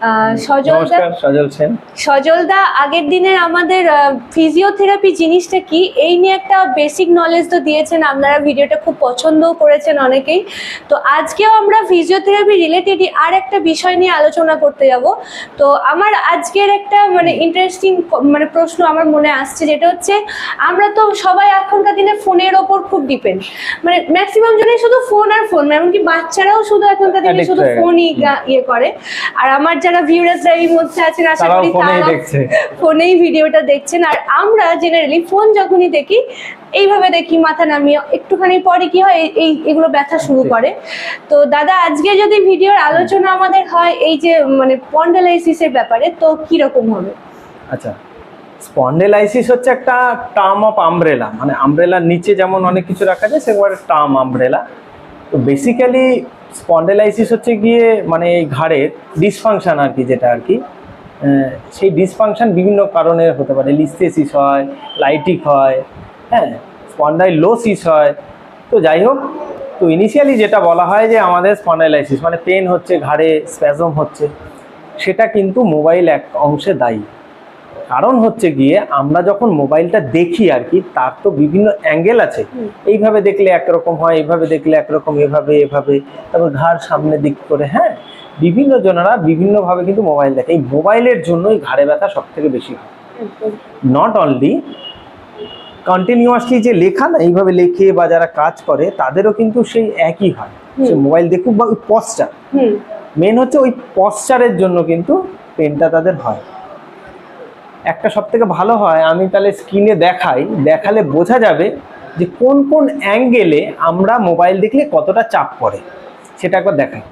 সজলদা নমস্কার সজল সেন। সজলদা আগের দিনের আমাদের ফিজিওথেরাপি জিনিসটা কি? এই নিয়ে একটা বেসিক নলেজ তো দিয়েছেন আপনারা ভিডিওটা খুব পছন্দও করেছেন অনেকেই। তো আজকেও আমরা ফিজিওথেরাপি রিলেটেডই আর একটা বিষয় নিয়ে আলোচনা করতে যাব। তো আমার আজকের একটা মানে ইন্টারেস্টিং মানে প্রশ্ন আমার মনে আসছে যেটা হচ্ছে আমরা তো সবাই এখনকার দিনে ফোনের ওপর খুব ডিপেন্ড মানে ম্যাক্সিমাম জনই শুধু ফোন আর ফোন এমনকি বাচ্চারাও শুধু এখনকার দিনে শুধু ফোনই ইয়ে করে। আর আমার যারা ভিউরার্সরা এই মধ্যে আছেন আশা করি তারা ফোনেই ভিডিওটা দেখছেন। আর আমরা জেনারেলি ফোন যখনই দেখি এইভাবে দেখি মাথা নামিয়ে। একটুখানি পরে কি হয় এই- এগুলো ব্যথা শুরু করে। তো দাদা আজকে যদি ভিডিওর আলোচনা আমাদের হয় এই যে মানে পন্ডালাইসিসের ব্যাপারে তো কি রকম হবে? আচ্ছা স্পন্ডেলাইসিস হচ্ছে একটা টার্ম অফ আমব্রেলা মানে আমব্রেলার নিচে যেমন অনেক কিছু রাখা যায় সেগুলো টার্ম আমব্রেলা তো বেসিক্যালি স্পন্ডেলাইসিস হচ্ছে গিয়ে মানে এই ঘাড়ের ডিসফাংশন আর কি যেটা আর কি সেই ডিসফাংশন বিভিন্ন কারণে হতে পারে। লিস্থেসিস হয় লাইটিক হয় হ্যাঁ স্পন্ডাইলোসিস হয়। তো যাই হোক, তো ইনিশিয়ালি যেটা বলা হয় যে আমাদের স্পন্ডাইলাইসিস মানে পেন হচ্ছে, ঘাড়ে স্প্যাজম হচ্ছে, সেটা কিন্তু মোবাইল এক অংশে দায়ী। কারণ হচ্ছে গিয়ে আমরা যখন মোবাইলটা দেখি আর কি তার তো বিভিন্ন অ্যাঙ্গেল আছে। এইভাবে দেখলে একরকম হয় এইভাবে দেখলে একরকম এভাবে এভাবে তারপর ঘাড় সামনের দিক করে হ্যাঁ? বিভিন্ন জনেরা বিভিন্নভাবে কিন্তু মোবাইল দেখে। এই মোবাইলের জন্যই ঘাড়ে ব্যথা সব থেকে বেশি হয়। নট অনলি কন্টিনিউয়াসলি যে লেখা না এইভাবে লেখে বা যারা কাজ করে তাদেরও কিন্তু সেই একই হয়। সে মোবাইল দেখুক বা ওই পশ্চার হুম। মেন হচ্ছে ওই পশ্চারের জন্য কিন্তু পেনটা তাদের হয়। একটা সব থেকে ভালো হয়, আমি তাহলে স্ক্রিনে দেখাই। দেখালে বোঝা যাবে যে কোন কোন অ্যাঙ্গেলে আমরা মোবাইল দেখলে কতটা চাপ পড়ে। সেটা একবার দেখাই।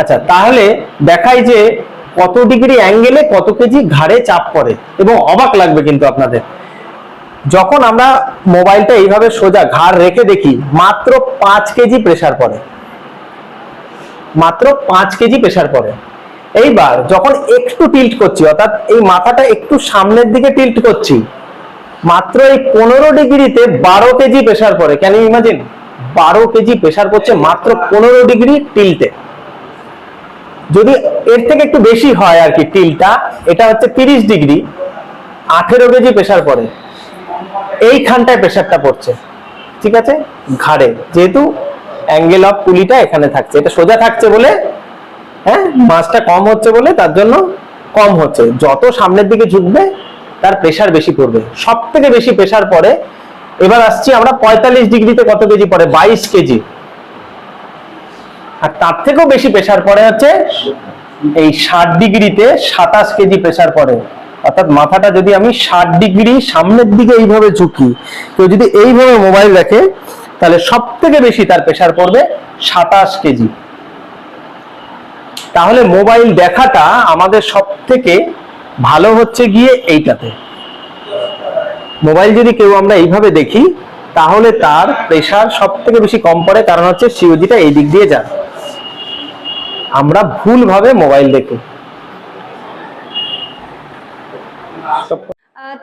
আচ্ছা তাহলে দেখাই যে কত ডিগ্রি অ্যাঙ্গেলে কত কেজি ঘাড়ে চাপ পড়ে। এবং অবাক লাগবে কিন্তু আপনাদের। যখন আমরা মোবাইলটা এইভাবে সোজা ঘাড় রেখে দেখি, মাত্র পাঁচ কেজি প্রেসার পড়ে। মাত্র পাঁচ কেজি প্রেসার পড়ে। এইবার যখন একটু টিল্ট করছি, অর্থাৎ এই মাথাটা একটু সামনের দিকে টিল্ট করছি, মাত্র এই পনেরো ডিগ্রিতে বারো কেজি প্রেসার পড়ে। ক্যান ইউ ইমাজিন বারো কেজি প্রেসার পড়ছে মাত্র পনেরো ডিগ্রি টিল্টে যদি এর থেকে একটু বেশি হয় আর কি টিলটা এটা হচ্ছে তিরিশ ডিগ্রি, আঠেরো কেজি প্রেসার পড়ে। এইখানটায় প্রেসারটা পড়ছে। ঠিক আছে? ঘাড়ে। যেহেতু অ্যাঙ্গেল অফ পুলিটা এখানে থাকছে। এটা সোজা থাকছে বলে হ্যাঁ মাছটা কম হচ্ছে বলে তার জন্য কম হচ্ছে। যত সামনের দিকে ঝুঁকবে, তার প্রেসার বেশি পড়বে। সব থেকে বেশি প্রেসার পড়ে, এবার আসছি আমরা পঁয়তাল্লিশ ডিগ্রিতে কত কেজি পড়ে? বাইশ কেজি। আর তার থেকেও বেশি প্রেসার পড়ে হচ্ছে এই ষাট ডিগ্রিতে সাতাশ কেজি প্রেসার পড়ে। অর্থাৎ মাথাটা যদি আমি ষাট ডিগ্রি সামনের দিকে এইভাবে ঝুঁকি, কেউ যদি এইভাবে মোবাইল দেখে, তাহলে সব থেকে বেশি তার প্রেসার পড়বে সাতাশ কেজি। তাহলে মোবাইল দেখাটা আমাদের সব থেকে ভালো হচ্ছে গিয়ে এইটাতে। মোবাইল যদি কেউ আমরা এইভাবে দেখি, তাহলে তার প্রেশার সব থেকে বেশি কম পড়ে, কারণ হচ্ছে সিওজিটা এই দিক দিয়ে যায়। আমরা ভুলভাবে মোবাইল দেখি।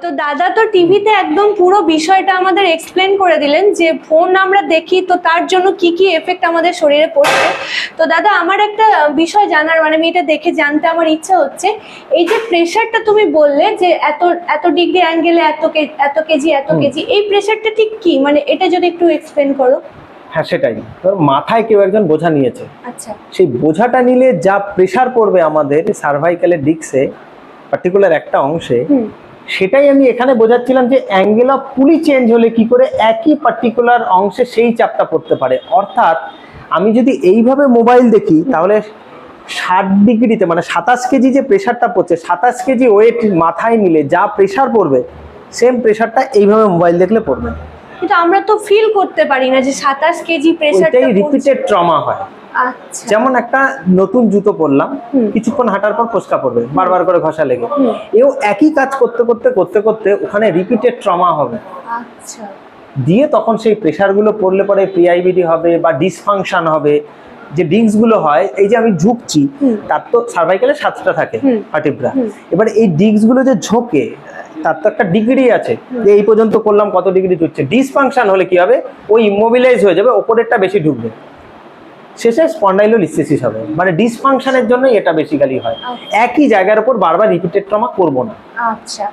তো দাদা তো টিভিতে একদম পুরো বিষয়টা আমাদের এক্সপ্লেন করে দিলেন যে ফোন আমরা দেখি তো তার জন্য কি কি এফেক্ট আমাদের শরীরে পড়ছে। তো দাদা আমার একটা বিষয় জানার মানে আমি এটা দেখে জানতে আমার ইচ্ছা হচ্ছে এই যে প্রেশারটা তুমি বললে যে এত এত ডিগ্রি অ্যাঙ্গেলে এত এত কেজি এত কেজি এই প্রেশারটা ঠিক কি? মানে এটা যদি একটু এক্সপ্লেন করো। হ্যাঁ সেটাই। মাথায় কেউ একজন বোঝা নিয়েছে। আচ্ছা। সেই বোঝাটা নিলে যা প্রেসার পড়বে আমাদের সার্ভাইকালের ডিক্সে পার্টিকুলার একটা অংশে সেটাই আমি এখানে বোঝাচ্ছিলাম যে অ্যাঙ্গেল অফ পুলি চেঞ্জ হলে কি করে একই পার্টিকুলার অংশে সেই চাপটা পড়তে পারে। অর্থাৎ আমি যদি এইভাবে মোবাইল দেখি তাহলে ষাট ডিগ্রিতে মানে সাতাশ কেজি যে প্রেশারটা পড়ছে সাতাশ কেজি ওয়েট মাথায় নিলে যা প্রেশার পড়বে সেম প্রেশারটা এইভাবে মোবাইল দেখলে পড়বে। কিন্তু আমরা তো ফিল করতে পারি না যে সাতাশ কেজি প্রেশারটা রিপিটেড ট্রমা হয়। যেমন একটা নতুন জুতো পরলাম কিছুক্ষণ হাঁটার পর ফোসকা পড়বে বারবার করে ঘষা লেগে। এও একই কাজ করতে করতে করতে করতে ওখানে রিপিটেড ট্রমা হবে। আচ্ছা। দিয়ে তখন সেই প্রেশারগুলো পড়লে পরে প্রিআইবিডি হবে বা ডিসফাংশন হবে যে ডিস্কগুলো হয় এই যে আমি ঝুঁকছি তার তো সার্ভাইকেলে সাতটা থাকে হুম। এবার এই ডিস্কগুলো যে ঝোঁকে তার তো একটা ডিগ্রি আছে যে এই পর্যন্ত করলাম কত ডিগ্রি ঢুকছে ডিসফাংশন হলে কি হবে? ওই ইমোবিলাইজ হয়ে যাবে ওপরেরটা বেশি ঢুকবে। শেষে স্পন্ডাইলোলিসিস হবে। মানে ডিসফাংশনের জন্য এটা বেসিক্যালি হয়। আচ্ছা। একই জায়গার উপর বারবার রিপিটেড ট্রমা করব না। আচ্ছা।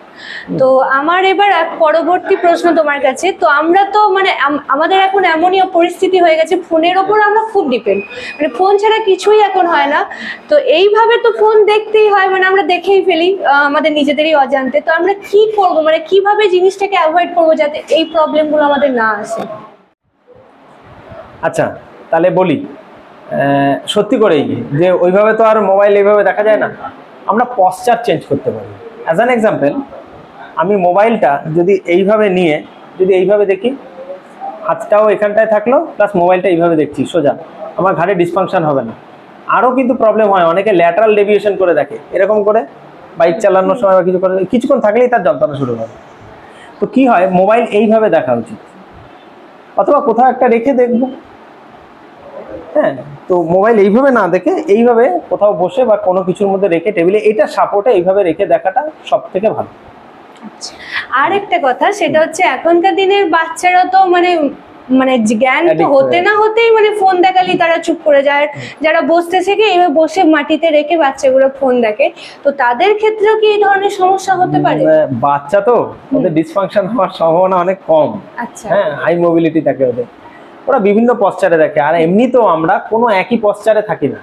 তো আমার এবার এক পরবর্তী প্রশ্ন তোমার কাছে। তো আমরা তো মানে আমাদের এখন এমনই পরিস্থিতি হয়ে গেছে ফোনের ওপর আমরা খুব ডিপেন্ড মানে ফোন ছাড়া কিছুই এখন হয় না। তো এইভাবে তো ফোন দেখতেই হয় মানে আমরা দেখেই ফেলি আমাদের নিজেদেরই অজান্তে। তো আমরা কি করব? মানে কীভাবে জিনিসটাকে অ্যাভয়েড করব যাতে এই প্রবলেমগুলো আমাদের না আসে? আচ্ছা তাহলে বলি। সত্যি করেই যে ওইভাবে তো আর মোবাইল এইভাবে দেখা যায় না। আমরা পশ্চার চেঞ্জ করতে পারি। অ্যাজ অ্যান এক্সাম্পল আমি মোবাইলটা যদি এইভাবে নিয়ে, যদি এইভাবে দেখি, হাতটাও এখানটায় থাকল প্লাস মোবাইলটা এইভাবে দেখছি, সোজা। আমার ঘাড়ে ডিসফাংশন হবে না। আরও কিন্তু প্রবলেম হয়, অনেকে ল্যাটারাল ডেভিয়েশন করে দেখে। এরকম করে বাইক চালানোর সময় বা কিছু করে কিছুক্ষণ থাকলেই তার যন্ত্রণা শুরু হবে তো কি হয়, মোবাইল এইভাবে দেখা উচিত। অথবা কোথাও একটা রেখে দেখব। হ্যাঁ তো মোবাইল এইভাবে না দেখে এইভাবে কোথাও বসে বা কোনো কিছুর মধ্যে রেখে টেবিলে এটা সাপোর্টে এইভাবে রেখে দেখাটা সব থেকে ভালো। আর একটা কথা সেটা হচ্ছে এখনকার দিনের বাচ্চারা তো মানে মানে জ্ঞান তো হতে না হতেই মানে ফোন দেখালি তারা চুপ করে যায়। যারা বসতে শেখে এবার বসে মাটিতে রেখে বাচ্চাগুলো ফোন দেখে। তো তাদের ক্ষেত্রেও কি এই ধরনের সমস্যা হতে পারে? বাচ্চা তো ওদের ডিসফাংশন হওয়ার সম্ভাবনা অনেক কম। আচ্ছা। হ্যাঁ হাই মোবিলিটি থাকে ওদের। ওরা বিভিন্ন পশ্চারে দেখে। আর এমনিতেও আমরা কোনো একই পশ্চারে থাকি না।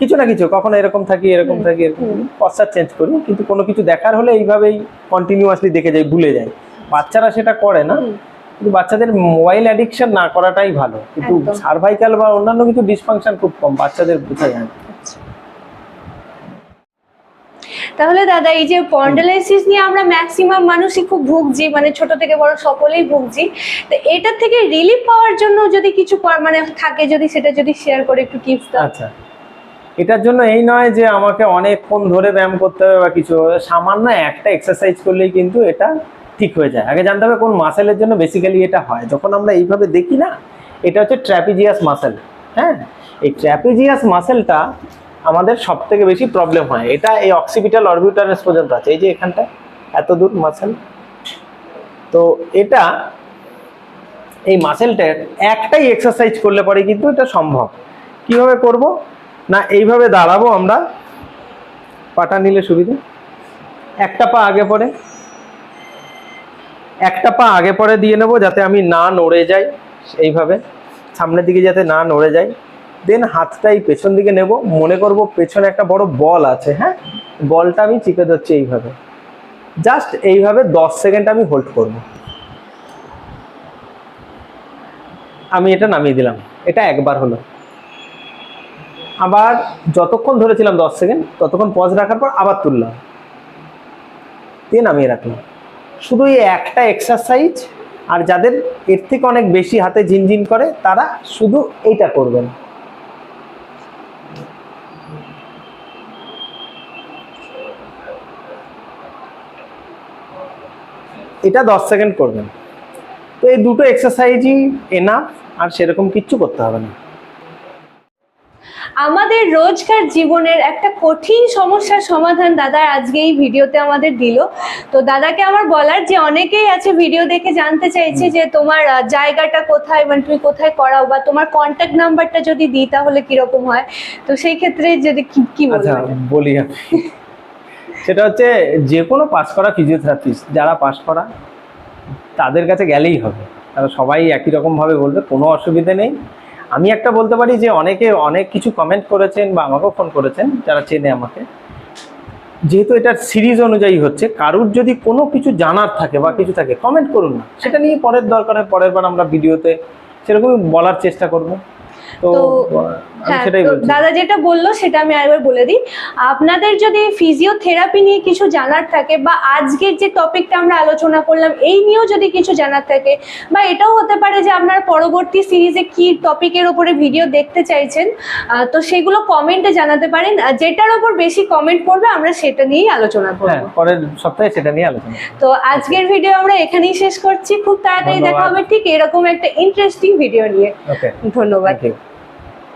কিছু না কিছু কখনো এরকম থাকি এরকম থাকি এরকম পশ্চার চেঞ্জ করি কিন্তু কোনো কিছু দেখার হলে এইভাবেই কন্টিনিউয়াসলি দেখে যাই ভুলে যায় বাচ্চারা সেটা করে না কিন্তু বাচ্চাদের মোবাইল অ্যাডিকশন না করাটাই ভালো। কিন্তু। সার্ভাইকাল বা অন্যান্য কিছু ডিসফাংশন খুব কম বাচ্চাদের বোঝা যায় না। তাহলে দাদা, এই যে পন্ডালাইসিস নিয়ে আমরা ম্যাক্সিমাম মানুষই খুব ভুগছি মানে ছোট থেকে বড় সকলেই ভুগছি, তো এটার থেকে রিলিফ পাওয়ার জন্য যদি কিছু মানে থাকে যদি সেটা যদি শেয়ার করে একটু টিপস দাও। আচ্ছা। এটার জন্য এই নয় যে আমাকে অনেকক্ষণ ধরে ব্যায়াম করতে হবে বা কিছু সামান্য একটা এক্সারসাইজ করলেই কিন্তু এটা ঠিক হয়ে যায়। আগে জানতে হবে কোন মাসেলের জন্য বেসিক্যালি এটা হয়। যখন আমরা এইভাবে দেখি না, এটা হচ্ছে ট্র্যাপিজিয়াস মাসেল হ্যাঁ? এই ট্র্যাপিজিয়াস মাসেলটা আমাদের সব থেকে বেশি প্রবলেম হয়। এটা এই অক্সিপিটাল অরবিটারেস পর্যন্ত আছে। এই যে এখানটা, এত দূর মাসেল তো এটা, এই মাসেলটার একটাই এক্সারসাইজ করলে পরে কিন্তু এটা সম্ভব। কীভাবে করব? না, এইভাবে দাঁড়াবো আমরা। পাটা নিলে সুবিধা। একটা পা আগে পরে একটা পা আগে পরে দিয়ে নেব যাতে আমি না নড়ে যাই। এইভাবে। সামনের দিকে যাতে না নড়ে যাই। দেন হাতটা এই পেছন দিকে নেব। মনে করব পেছনে একটা বড় বল আছে হ্যাঁ? বলটা আমি চিপে ধরছি এইভাবে। জাস্ট এইভাবে দশ সেকেন্ড আমি হোল্ড করব। আমি এটা নামিয়ে দিলাম। এটা একবার হলো। আবার যতক্ষণ ধরেছিলাম দশ সেকেন্ড, ততক্ষণ পজ রাখার পর আবার তুললাম। দিয়ে নামিয়ে রাখলাম। শুধু এই একটা এক্সারসাইজ আর যাদের এর থেকে অনেক বেশি হাতে ঝিনঝিন করে, তারা শুধু এইটা করবেন। এটা দশ সেকেন্ড করবেন। তো এই দুটো এক্সারসাইজই এনাফ আর সেরকম কিচ্ছু করতে হবে না। আমাদের রোজকার জীবনের একটা কঠিন সমস্যার সমাধান দাদা আজকে এই ভিডিওতে আমাদের দিল। তো দাদাকে আমার বলার যে অনেকেই আছে ভিডিও দেখে জানতে চাইছে যে তোমার জায়গাটা কোথায় মানে তুমি কোথায় করাও বা তোমার কন্ট্যাক্ট নাম্বারটা যদি দিই তাহলে কীরকম হয়? তো সেই ক্ষেত্রে যদি কি আচ্ছা বলি আমি। সেটা হচ্ছে যে কোনো পাস করা ফিজিওথেরাপিস্ট যারা পাস করা, তাদের কাছে গেলেই হবে। তারা সবাই একই রকমভাবে বলবে, কোনো অসুবিধে নেই। আমি একটা বলতে পারি যে অনেকে অনেক কিছু কমেন্ট করেছেন বা আমাকেও ফোন করেছেন, যারা চেনে আমাকে। যেহেতু এটা সিরিজ অনুযায়ী হচ্ছে, কারুর যদি কোনো কিছু জানার থাকে বা কিছু থাকে কমেন্ট করুন না। সেটা নিয়ে পরের দরকার হয়, পরের বার আমরা ভিডিওতে সেরকমই বলার চেষ্টা করব। তো হ্যাঁ দাদা যেটা বলল সেটা আমি আরেকবার বলে দিই। আপনাদের যদি ফিজিওথেরাপি নিয়ে কিছু জানার থাকে বা আজকের যে টপিকটা আমরা আলোচনা করলাম এই নিয়েও যদি কিছু জানার থাকে বা এটাও হতে পারে যে আপনার পরবর্তী সিরিজে কি টপিকের উপরে ভিডিও দেখতে চাইছেন তো সেগুলো কমেন্টে জানাতে পারেন। যেটার উপর বেশি কমেন্ট পড়বে আমরা সেটা নিয়েই আলোচনা হ্যাঁ করব পরের সপ্তাহে সেটা নিয়ে আলোচনা তো আজকের ভিডিও আমরা এখানেই শেষ করছি। খুব তাড়াতাড়ি দেখা হবে ঠিক এরকম একটা ইন্টারেস্টিং ভিডিও নিয়ে। ধন্যবাদ।